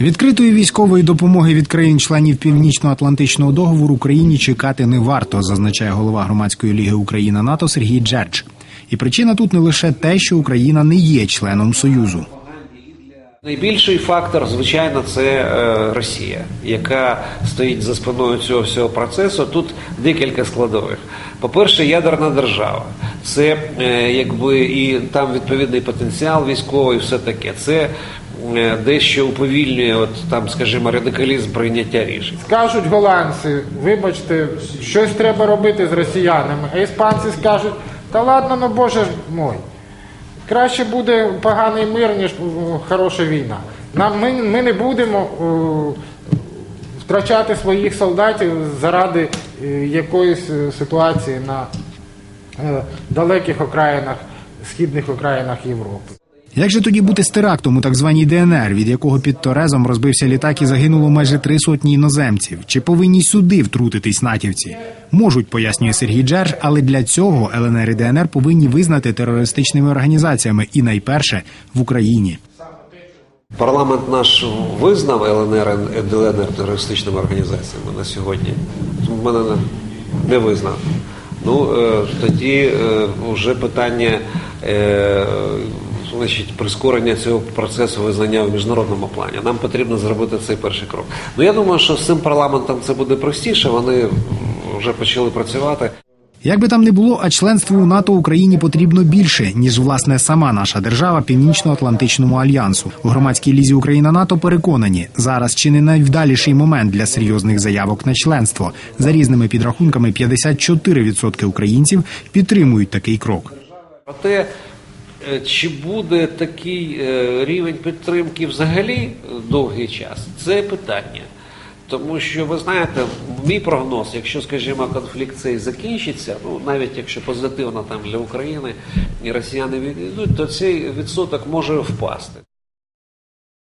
Відкритої військової допомоги від країн-членів Північно-Атлантичного договору Україні чекати не варто, зазначає голова громадської ліги Україна НАТО Сергій Джердж. І причина тут не лише те, що Україна не є членом союзу. Найбільший фактор, звичайно, це е, Росія, яка стоїть за спиною цього всього процесу. Тут декілька складових. По-перше, ядерна держава. Це е, якби і там відповідний потенціал військовий, все таке. Це е, дещо уповільнює, от там, скажімо, радикалізм прийняття рішень. Скажуть голландці, вибачте, щось треба робити з росіянами. А іспанці скажуть, та ладно, ну боже ж мой. Краще буде поганий мир, ніж е, хороша війна. Нам, ми, ми не будемо е, втрачати своїх солдатів заради е, якоїсь е, ситуації на е, далеких окраїнах, східних окраїнах Європи. Як же тоді бути з терактом у так званій ДНР, від якого під Торезом розбився літак і загинуло майже три сотні іноземців? Чи повинні сюди втрутитись натівці? Можуть, пояснює Сергій Джерж, але для цього ЛНР і ДНР повинні визнати терористичними організаціями і найперше в Україні. Парламент наш визнав ЛНР і ДЛНР терористичними організаціями на сьогодні. Мене не, не визнав. Ну е, тоді е, вже питання е, значить, прискорення цього процесу визнання в міжнародному плані. Нам потрібно зробити цей перший крок. Ну я думаю, що з цим парламентом це буде простіше. Вони вже почали працювати. Як би там не було, а членство у НАТО Україні потрібно більше ніж власне сама наша держава Північно-Атлантичному альянсу. У громадській лізі Україна НАТО переконані, зараз чи не найвдаліший момент для серйозних заявок на членство. За різними підрахунками, 54% українців підтримують такий крок. Проте, чи буде такий е, рівень підтримки взагалі е, довгий час, це питання. Тому що ви знаєте, мій прогноз, якщо, скажімо, конфлікт цей закінчиться, ну навіть якщо позитивно там для України і росіяни відійдуть, то цей відсоток може впасти.